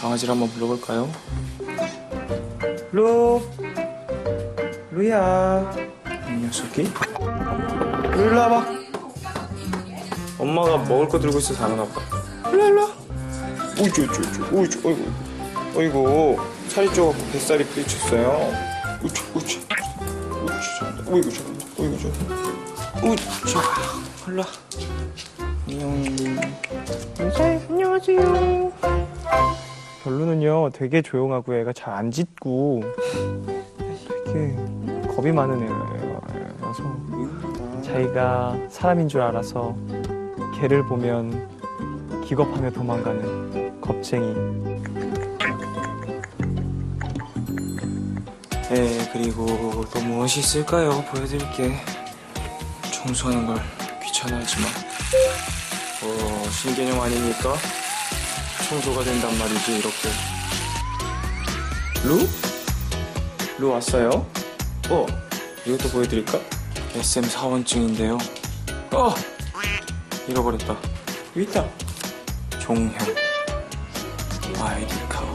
강아지를 한번 불러볼까요? 루 루야. 이 녀석이? 루 일로 와봐. 엄마가 먹을 거 들고 있어서 안 오나 봐. 일로 와, 일로. 와 우이쭈 우이쭈 우이쭈 우이쭈 어이구. 어이구 살이 쪄갖고 뱃살이 삐쳤어요. 우이쭈 우이쭈. 우이쭈 잘한다 어이구 잘한다 어이구 잘한다 우이쭈. 일로 와. 안녕. 네, 안녕하세요 별로는요 되게 조용하고 애가 잘 안 짖고 이렇게 겁이 많은 애라서 자기가 사람인 줄 알아서 개를 보면 기겁하며 도망가는 겁쟁이. 네 그리고 또 무엇이 있을까요? 보여드릴게. 청소하는 걸 귀찮아하지만. 어 신개념 아니니까 청소가 된단 말이지 이렇게. 루? 루 왔어요? 어 이것도 보여드릴까? SM 사원증인데요. 어! 잃어버렸다. 여기 있다. 종형 아이디 카우